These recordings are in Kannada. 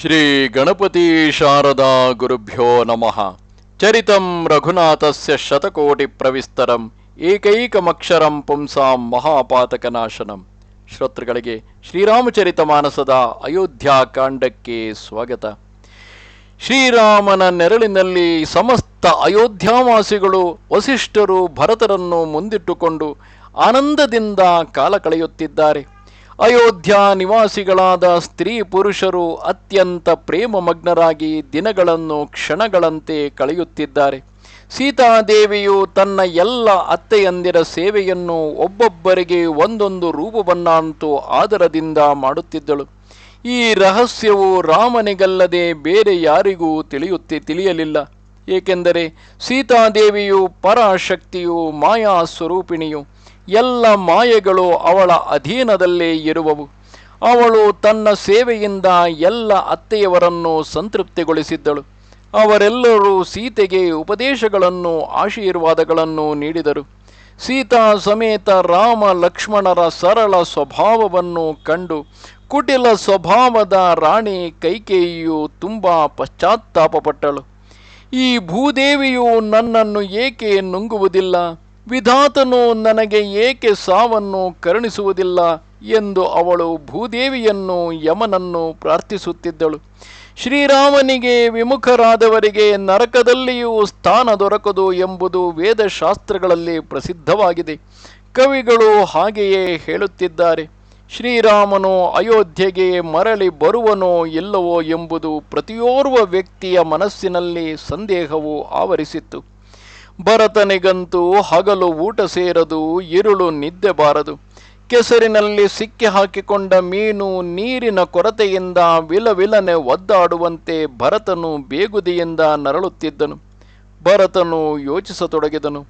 ಶ್ರೀ ಗಣಪತಿ ಶಾರದಾ ಗುರುಭ್ಯೋ ನಮಃ. ಚರಿತಂ ರಘುನಾಥಸ್ಯ ಶತಕೋಟಿ ಪ್ರವಿಸ್ತರಂ, ಏಕೈಕಮಕ್ಷರಂ ಪುಂಸಾಂ ಮಹಾಪಾತಕನಾಶನಂ. ಶ್ರೋತೃಗಳಿಗೆ ಶ್ರೀರಾಮಚರಿತ ಮಾನಸದ ಅಯೋಧ್ಯಾಕಾಂಡಕ್ಕೆ ಸ್ವಾಗತ. ಶ್ರೀರಾಮನ ನೆರಳಿನಲ್ಲಿ ಸಮಸ್ತ ಅಯೋಧ್ಯಾವಾಸಿಗಳು ವಸಿಷ್ಠರು ಭರತರನ್ನು ಮುಂದಿಟ್ಟುಕೊಂಡು ಆನಂದದಿಂದ ಕಾಲ ಕಳೆಯುತ್ತಿದ್ದಾರೆ. ಅಯೋಧ್ಯ ನಿವಾಸಿಗಳಾದ ಸ್ತ್ರೀ ಪುರುಷರು ಅತ್ಯಂತ ಪ್ರೇಮಮಗ್ನರಾಗಿ ದಿನಗಳನ್ನು ಕ್ಷಣಗಳಂತೆ ಕಳೆಯುತ್ತಿದ್ದಾರೆ. ಸೀತಾದೇವಿಯು ತನ್ನ ಎಲ್ಲ ಅತ್ತೆಯಂದಿರ ಸೇವೆಯನ್ನು ಒಬ್ಬೊಬ್ಬರಿಗೆ ಒಂದೊಂದು ರೂಪವನ್ನಂತೂ ಆದರದಿಂದ ಮಾಡುತ್ತಿದ್ದಳು. ಈ ರಹಸ್ಯವು ರಾಮನಿಗಲ್ಲದೆ ಬೇರೆ ಯಾರಿಗೂ ತಿಳಿಯುತ್ತಿ, ತಿಳಿಯಲಿಲ್ಲ. ಏಕೆಂದರೆ ಸೀತಾದೇವಿಯು ಪರಾಶಕ್ತಿಯು ಮಾಯಾ ಸ್ವರೂಪಿಣಿಯು ಎಲ್ಲ ಮಾಯೆಗಳು ಅವಳ ಅಧೀನದಲ್ಲೇ ಇರುವವು. ಅವಳು ತನ್ನ ಸೇವೆಯಿಂದ ಎಲ್ಲ ಅತ್ತೆಯವರನ್ನು ಸಂತೃಪ್ತಿಗೊಳಿಸಿದ್ದಳು. ಅವರೆಲ್ಲರೂ ಸೀತೆಗೆ ಉಪದೇಶಗಳನ್ನು, ಆಶೀರ್ವಾದಗಳನ್ನು ನೀಡಿದರು. ಸೀತಾ ಸಮೇತ ರಾಮ ಲಕ್ಷ್ಮಣರ ಸರಳ ಸ್ವಭಾವವನ್ನು ಕಂಡು ಕುಟಿಲ ಸ್ವಭಾವದ ರಾಣಿ ಕೈಕೇಯಿಯು ತುಂಬ ಪಶ್ಚಾತ್ತಾಪಪಟ್ಟಳು. ಈ ಭೂದೇವಿಯು ನನ್ನನ್ನು ಏಕೆ ನುಂಗುವುದಿಲ್ಲ? ವಿಧಾತನು ನನಗೆ ಏಕೆ ಸಾವನ್ನು ಕರುಣಿಸುವುದಿಲ್ಲ ಎಂದು ಅವಳು ಭೂದೇವಿಯನ್ನು ಯಮನನ್ನು ಪ್ರಾರ್ಥಿಸುತ್ತಿದ್ದಳು. ಶ್ರೀರಾಮನಿಗೆ ವಿಮುಖರಾದವರಿಗೆ ನರಕದಲ್ಲಿಯೂ ಸ್ಥಾನ ದೊರಕದು ಎಂಬುದು ವೇದಶಾಸ್ತ್ರಗಳಲ್ಲಿ ಪ್ರಸಿದ್ಧವಾಗಿದೆ. ಕವಿಗಳು ಹಾಗೆಯೇ ಹೇಳುತ್ತಿದ್ದಾರೆ. ಶ್ರೀರಾಮನು ಅಯೋಧ್ಯೆಗೆ ಮರಳಿ ಬರುವನೋ ಇಲ್ಲವೋ ಎಂಬುದು ಪ್ರತಿಯೋರ್ವ ವ್ಯಕ್ತಿಯ ಮನಸ್ಸಿನಲ್ಲಿ ಸಂದೇಹವು ಆವರಿಸಿತ್ತು. ಭರತನಿಗಂತೂ ಹಗಲು ಊಟ ಸೇರದು ಇರುಳು ನಿದ್ದೆ ಬಾರದು. ಕೆಸರಿನಲ್ಲಿ ಸಿಕ್ಕಿ ಹಾಕಿಕೊಂಡ ಮೀನು ನೀರಿನ ಕೊರತೆಯಿಂದ ವಿಲವಿಲನೆ ಒದ್ದಾಡುವಂತೆ ಭರತನು ಬೇಗುದಿಯಿಂದ ನರಳುತ್ತಿದ್ದನು. ಭರತನು ಯೋಚಿಸತೊಡಗಿದನು.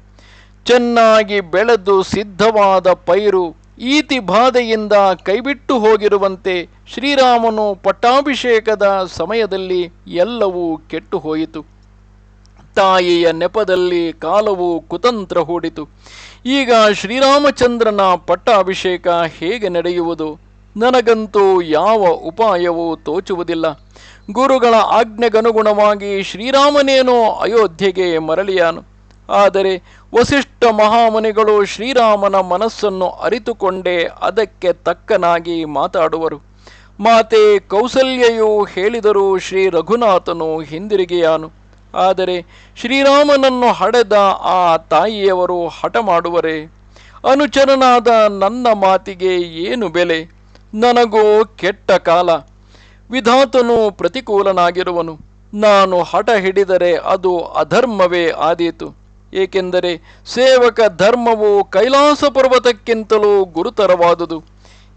ಚೆನ್ನಾಗಿ ಬೆಳೆದು ಸಿದ್ಧವಾದ ಪೈರು ಈತಿ ಬಾಧೆಯಿಂದ ಕೈಬಿಟ್ಟು ಹೋಗಿರುವಂತೆ ಶ್ರೀರಾಮನು ಪಟ್ಟಾಭಿಷೇಕದ ಸಮಯದಲ್ಲಿ ಎಲ್ಲವೂ ಕೆಟ್ಟು ಹೋಯಿತು. ತಾಯಿಯ ನೆಪದಲ್ಲಿ ಕಾಲವು ಕುತಂತ್ರ ಹೂಡಿತು. ಈಗ ಶ್ರೀರಾಮಚಂದ್ರನ ಪಟ್ಟಾಭಿಷೇಕ ಹೇಗೆ ನಡೆಯುವುದು? ನನಗಂತೂ ಯಾವ ಉಪಾಯವೂ ತೋಚುವುದಿಲ್ಲ. ಗುರುಗಳ ಆಜ್ಞೆಗನುಗುಣವಾಗಿ ಶ್ರೀರಾಮನೇನೋ ಅಯೋಧ್ಯೆಗೆ ಮರಳಿಯಾನು. ಆದರೆ ವಸಿಷ್ಠ ಮಹಾಮುನಿಗಳು ಶ್ರೀರಾಮನ ಮನಸ್ಸನ್ನು ಅರಿತುಕೊಂಡೇ ಅದಕ್ಕೆ ತಕ್ಕನಾಗಿ ಮಾತಾಡುವರು. ಮಾತೆ ಕೌಸಲ್ಯೆಯು ಹೇಳಿದರೂ ಶ್ರೀ ರಘುನಾಥನು ಹಿಂದಿರುಗಿಯಾನು. ಆದರೆ ಶ್ರೀರಾಮನನ್ನು ಹಡೆದ ಆ ತಾಯಿಯವರು ಹಠ ಮಾಡುವರೆ? ಅನುಚರನಾದ ನನ್ನ ಮಾತಿಗೆ ಏನು ಬೆಲೆ? ನನಗೋ ಕೆಟ್ಟ ಕಾಲ. ವಿಧಾತನು ಪ್ರತಿಕೂಲನಾಗಿರುವನು. ನಾನು ಹಠ ಹಿಡಿದರೆ ಅದು ಅಧರ್ಮವೇ ಆದೀತು. ಏಕೆಂದರೆ ಸೇವಕ ಧರ್ಮವು ಕೈಲಾಸ ಪರ್ವತಕ್ಕಿಂತಲೂ ಗುರುತರವಾದುದು.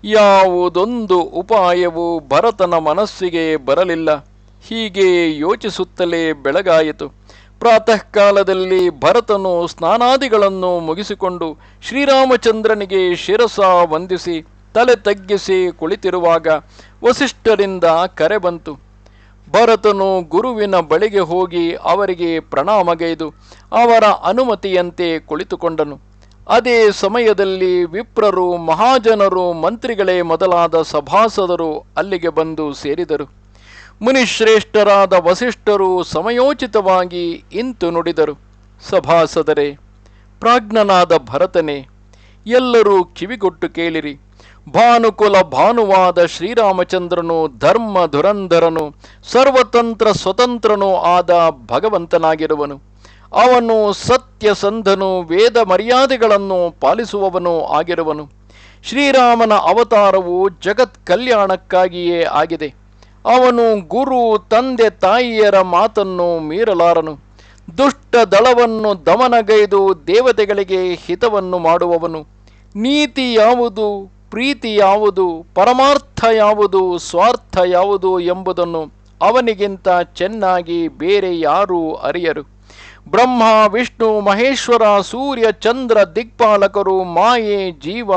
ಯಾವುದೊಂದು ಉಪಾಯವು ಭರತನ ಮನಸ್ಸಿಗೆ ಬರಲಿಲ್ಲ. ಹೀಗೆ ಯೋಚಿಸುತ್ತಲೇ ಬೆಳಗಾಯಿತು. ಪ್ರಾತಃ ಕಾಲದಲ್ಲಿ ಭರತನು ಸ್ನಾನಾದಿಗಳನ್ನು ಮುಗಿಸಿಕೊಂಡು ಶ್ರೀರಾಮಚಂದ್ರನಿಗೆ ಶಿರಸ ವಂದಿಸಿ ತಲೆ ತಗ್ಗಿಸಿ ಕುಳಿತಿರುವಾಗ ವಸಿಷ್ಠರಿಂದ ಕರೆ ಬಂತು. ಭರತನು ಗುರುವಿನ ಬಳಿಗೆ ಹೋಗಿ ಅವರಿಗೆ ಪ್ರಣಾಮಗೈದು ಅವರ ಅನುಮತಿಯಂತೆ ಕುಳಿತುಕೊಂಡನು. ಅದೇ ಸಮಯದಲ್ಲಿ ವಿಪ್ರರು ಮಹಾಜನರು ಮಂತ್ರಿಗಳೇ ಮೊದಲಾದ ಸಭಾಸದರು ಅಲ್ಲಿಗೆ ಬಂದು ಸೇರಿದರು. ಮುನಿಶ್ರೇಷ್ಠರಾದ ವಸಿಷ್ಠರು ಸಮಯೋಚಿತವಾಗಿ ಇಂತು ನುಡಿದರು. ಸಭಾಸದರೇ, ಪ್ರಾಜ್ಞನಾದ ಭರತನೇ, ಎಲ್ಲರೂ ಕಿವಿಗೊಟ್ಟು ಕೇಳಿರಿ. ಭಾನುಕುಲ ಭಾನುವಾದ ಶ್ರೀರಾಮಚಂದ್ರನು ಧರ್ಮ ಧುರಂಧರನು, ಸರ್ವತಂತ್ರ ಸ್ವತಂತ್ರನೂ ಆದ ಭಗವಂತನಾಗಿರುವನು. ಅವನು ಸತ್ಯಸಂಧನು ವೇದ ಮರ್ಯಾದೆಗಳನ್ನು ಪಾಲಿಸುವವನೂ ಆಗಿರುವನು. ಶ್ರೀರಾಮನ ಅವತಾರವು ಜಗತ್ ಕಲ್ಯಾಣಕ್ಕಾಗಿಯೇ ಆಗಿದೆ. ಅವನು ಗುರು, ತಂದೆ, ತಾಯಿಯರ ಮಾತನ್ನು ಮೀರಲಾರನು. ದುಷ್ಟ ದಳವನ್ನು ದಮನಗೈದು ದೇವತೆಗಳಿಗೆ ಹಿತವನ್ನು ಮಾಡುವವನು. ನೀತಿ ಯಾವುದು, ಪ್ರೀತಿ ಯಾವುದು, ಪರಮಾರ್ಥ ಯಾವುದು, ಸ್ವಾರ್ಥ ಯಾವುದು ಎಂಬುದನ್ನು ಅವನಿಗಿಂತ ಚೆನ್ನಾಗಿ ಬೇರೆ ಯಾರೂ ಅರಿಯರು. ಬ್ರಹ್ಮ, ವಿಷ್ಣು, ಮಹೇಶ್ವರ, ಸೂರ್ಯ, ಚಂದ್ರ, ದಿಕ್ಪಾಲಕರು, ಮಾಯೆ, ಜೀವ,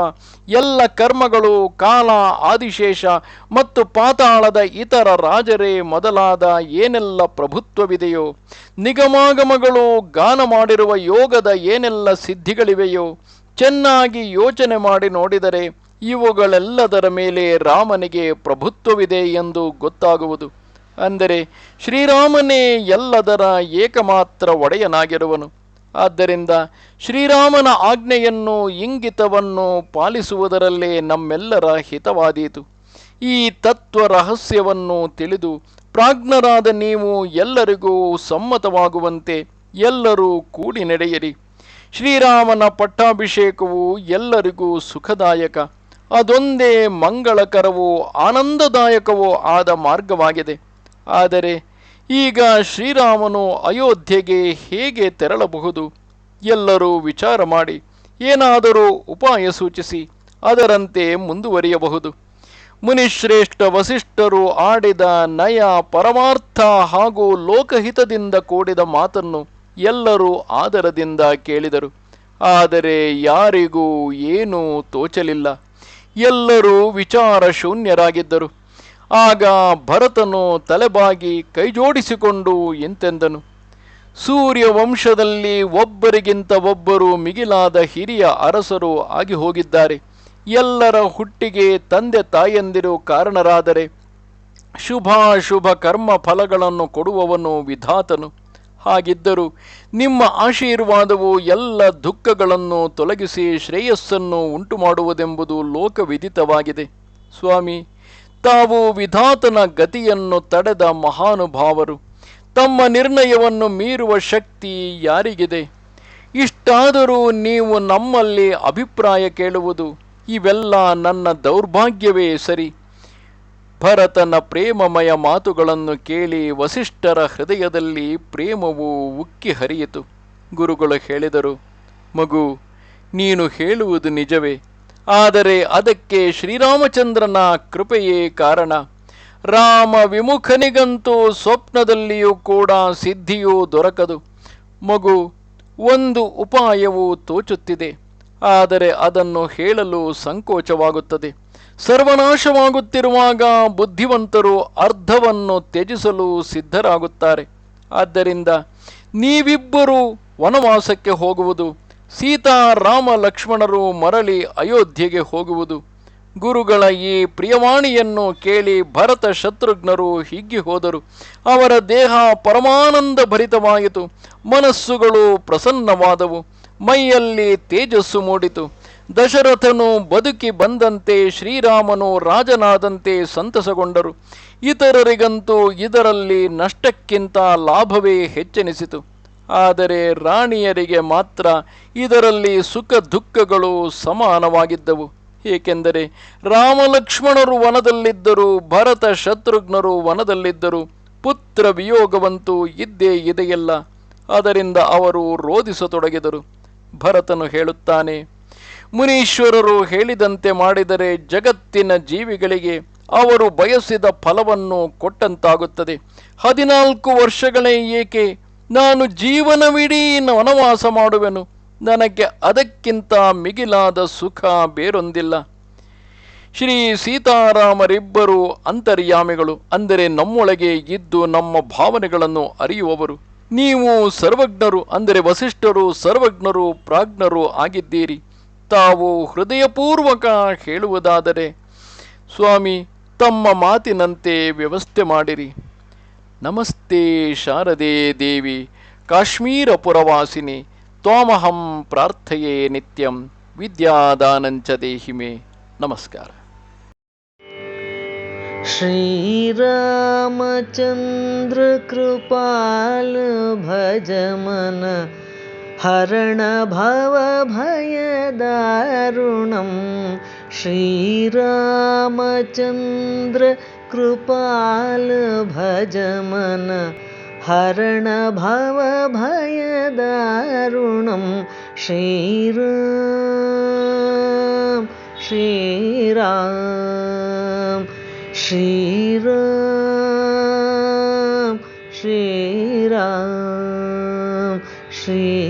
ಎಲ್ಲ ಕರ್ಮಗಳು, ಕಾಲ, ಆದಿಶೇಷ ಮತ್ತು ಪಾತಾಳದ ಇತರ ರಾಜರೇ ಮೊದಲಾದ ಏನೆಲ್ಲ ಪ್ರಭುತ್ವವಿದೆಯೋ, ನಿಗಮಾಗಮಗಳು ಗಾನ ಮಾಡಿರುವ ಯೋಗದ ಏನೆಲ್ಲ ಸಿದ್ಧಿಗಳಿವೆಯೋ, ಚೆನ್ನಾಗಿ ಯೋಚನೆ ಮಾಡಿ ನೋಡಿದರೆ ಇವುಗಳೆಲ್ಲದರ ಮೇಲೆ ರಾಮನಿಗೆ ಪ್ರಭುತ್ವವಿದೆ ಎಂದು ಗೊತ್ತಾಗುವುದು. ಅಂದರೆ ಶ್ರೀರಾಮನೇ ಎಲ್ಲದರ ಏಕಮಾತ್ರ ಒಡೆಯನಾಗಿರುವನು. ಆದ್ದರಿಂದ ಶ್ರೀರಾಮನ ಆಜ್ಞೆಯನ್ನು ಇಂಗಿತವನ್ನು ಪಾಲಿಸುವುದರಲ್ಲೇ ನಮ್ಮೆಲ್ಲರ ಹಿತವಾದೀತು. ಈ ತತ್ವ ರಹಸ್ಯವನ್ನು ತಿಳಿದು ಪ್ರಾಜ್ಞರಾದ ನೀವು ಎಲ್ಲರಿಗೂ ಸಮ್ಮತವಾಗುವಂತೆ ಎಲ್ಲರೂ ಕೂಡಿ ನಡೆಯಿರಿ. ಶ್ರೀರಾಮನ ಪಟ್ಟಾಭಿಷೇಕವು ಎಲ್ಲರಿಗೂ ಸುಖದಾಯಕ. ಅದೊಂದೇ ಮಂಗಳಕರವೂ ಆನಂದದಾಯಕವೂ ಆದ ಮಾರ್ಗವಾಗಿದೆ. ಆದರೆ ಈಗ ಶ್ರೀರಾಮನು ಅಯೋಧ್ಯೆಗೆ ಹೇಗೆ ತೆರಳಬಹುದು? ಎಲ್ಲರೂ ವಿಚಾರ ಮಾಡಿ, ಏನಾದರೂ ಉಪಾಯ ಸೂಚಿಸಿ, ಅದರಂತೆ ಮುಂದುವರಿಯಬಹುದು. ಮುನಿಶ್ರೇಷ್ಠ ವಸಿಷ್ಠರು ಆಡಿದ ನಯ ಪರಮಾರ್ಥ ಹಾಗೂ ಲೋಕಹಿತದಿಂದ ಕೂಡಿದ ಮಾತನ್ನು ಎಲ್ಲರೂ ಆದರದಿಂದ ಕೇಳಿದರು. ಆದರೆ ಯಾರಿಗೂ ಏನೂ ತೋಚಲಿಲ್ಲ. ಎಲ್ಲರೂ ವಿಚಾರ ಶೂನ್ಯರಾಗಿದ್ದರು ಆಗ ಭರತನು ತಲೆಬಾಗಿ ಕೈಜೋಡಿಸಿಕೊಂಡು ಎಂತೆಂದನು? ಸೂರ್ಯ ವಂಶದಲ್ಲಿ ಒಬ್ಬರಿಗಿಂತ ಒಬ್ಬರು ಮಿಗಿಲಾದ ಹಿರಿಯ ಅರಸರು ಆಗಿ ಹೋಗಿದ್ದಾರೆ. ಎಲ್ಲರ ಹುಟ್ಟಿಗೆ ತಂದೆ ತಾಯಂದಿರು ಕಾರಣರಾದರೆ ಶುಭಾಶುಭ ಕರ್ಮ ಫಲಗಳನ್ನು ಕೊಡುವವನು ವಿಧಾತನು. ಹಾಗಿದ್ದರೂ ನಿಮ್ಮ ಆಶೀರ್ವಾದವು ಎಲ್ಲ ದುಃಖಗಳನ್ನು ತೊಲಗಿಸಿ ಶ್ರೇಯಸ್ಸನ್ನು ಉಂಟು ಮಾಡುವುದೆಂಬುದು ಲೋಕವಿದಿತವಾಗಿದೆ. ಸ್ವಾಮಿ ತಾವು ವಿಧಾತನ ಗತಿಯನ್ನು ತಡೆದ ಮಹಾನುಭಾವರು, ತಮ್ಮ ನಿರ್ಣಯವನ್ನು ಮೀರುವ ಶಕ್ತಿ ಯಾರಿಗಿದೆ? ಇಷ್ಟಾದರೂ ನೀವು ನಮ್ಮಲ್ಲಿ ಅಭಿಪ್ರಾಯ ಕೇಳುವುದು, ಇವೆಲ್ಲ ನನ್ನ ದೌರ್ಭಾಗ್ಯವೇ ಸರಿ. ಭರತನ ಪ್ರೇಮಮಯ ಮಾತುಗಳನ್ನು ಕೇಳಿ ವಸಿಷ್ಠರ ಹೃದಯದಲ್ಲಿ ಪ್ರೇಮವು ಉಕ್ಕಿ ಹರಿಯಿತು. ಗುರುಗಳು ಹೇಳಿದರು, ಮಗು, ನೀನು ಹೇಳುವುದು ನಿಜವೇ. ಆದರೆ ಅದಕ್ಕೆ ಶ್ರೀರಾಮಚಂದ್ರನ ಕೃಪೆಯೇ ಕಾರಣ. ರಾಮ ವಿಮುಖನಿಗಂತೂ ಸ್ವಪ್ನದಲ್ಲಿಯೂ ಕೂಡ ಸಿದ್ಧಿಯೂ ದೊರಕದು. ಮಗು, ಒಂದು ಉಪಾಯವು ತೋಚುತ್ತಿದೆ. ಆದರೆ ಅದನ್ನು ಹೇಳಲು ಸಂಕೋಚವಾಗುತ್ತದೆ. ಸರ್ವನಾಶವಾಗುತ್ತಿರುವಾಗ ಬುದ್ಧಿವಂತರು ಅರ್ಧವನ್ನು ತ್ಯಜಿಸಲು ಸಿದ್ಧರಾಗುತ್ತಾರೆ. ಆದ್ದರಿಂದ ನೀವಿಬ್ಬರೂ ವನವಾಸಕ್ಕೆ ಹೋಗುವುದು ಸೀತಾ ರಾಮ ಲಕ್ಷ್ಮಣರು ಮರಳಿ ಅಯೋಧ್ಯೆಗೆ ಹೋಗುವುದು. ಗುರುಗಳ ಈ ಪ್ರಿಯವಾಣಿಯನ್ನು ಕೇಳಿ ಭರತ ಶತ್ರುಘ್ನರು ಹಿಗ್ಗಿ ಹೋದರು. ಅವರ ದೇಹ ಪರಮಾನಂದ ಭರಿತವಾಯಿತು. ಮನಸ್ಸುಗಳು ಪ್ರಸನ್ನವಾದವು. ಮೈಯಲ್ಲಿ ತೇಜಸ್ಸು ಮೂಡಿತು. ದಶರಥನು ಬದುಕಿ ಬಂದಂತೆ ಶ್ರೀರಾಮನು ರಾಜನಾದಂತೆ ಸಂತಸಗೊಂಡರು. ಇತರರಿಗಂತೂ ಇದರಲ್ಲಿ ನಷ್ಟಕ್ಕಿಂತ ಲಾಭವೇ ಹೆಚ್ಚೆನಿಸಿತು. ಆದರೆ ರಾಣಿಯರಿಗೆ ಮಾತ್ರ ಇದರಲ್ಲಿ ಸುಖ ದುಃಖಗಳು ಸಮಾನವಾಗಿದ್ದವು. ಏಕೆಂದರೆ ರಾಮಲಕ್ಷ್ಮಣರು ವನದಲ್ಲಿದ್ದರು, ಭರತ ಶತ್ರುಘ್ನರು ವನದಲ್ಲಿದ್ದರು, ಪುತ್ರ ವಿಯೋಗವಂತೂ ಇದ್ದೇ ಇದೆಯಲ್ಲ. ಅದರಿಂದ ಅವರು ರೋಧಿಸತೊಡಗಿದರು. ಭರತನು ಹೇಳುತ್ತಾನೆ, ಮುನೀಶ್ವರರು ಹೇಳಿದಂತೆ ಮಾಡಿದರೆ ಜಗತ್ತಿನ ಜೀವಿಗಳಿಗೆ ಅವರು ಬಯಸಿದ ಫಲವನ್ನು ಕೊಟ್ಟಂತಾಗುತ್ತದೆ. ಹದಿನಾಲ್ಕು ವರ್ಷಗಳೇ ಏಕೆ ನಾನು ಜೀವನವಿಡೀ ವನವಾಸ ಮಾಡುವೆನು. ನನಗೆ ಅದಕ್ಕಿಂತ ಮಿಗಿಲಾದ ಸುಖ ಬೇರೊಂದಿಲ್ಲ. ಶ್ರೀ ಸೀತಾರಾಮರಿಬ್ಬರು ಅಂತರ್ಯಾಮಿಗಳು, ಅಂದರೆ ನಮ್ಮೊಳಗೆ ಇದ್ದು ನಮ್ಮ ಭಾವನೆಗಳನ್ನು ಅರಿಯುವವರು. ನೀವು ಸರ್ವಜ್ಞರು, ಅಂದರೆ ವಸಿಷ್ಠರು, ಸರ್ವಜ್ಞರು, ಪ್ರಾಜ್ಞರು ಆಗಿದ್ದೀರಿ. ತಾವು ಹೃದಯಪೂರ್ವಕ ಹೇಳುವುದಾದರೆ, ಸ್ವಾಮಿ, ತಮ್ಮ ಮಾತಿನಂತೆ ವ್ಯವಸ್ಥೆ ಮಾಡಿರಿ. नमस्ते शारदे देवी, काश्मीरपुरवासिनि तोमहम प्रार्थये नित्यं विद्यादानञ्च देहि मे। नमस्कार। श्रीरामचन्द्रकृपाल भजमन, हरणभवभयदारुणं। श्रीरामचन्द्र कृपाल कृपालभजमन हरणभवभयदारुणं श्रीराम श्रीराम श्रीराम। श्री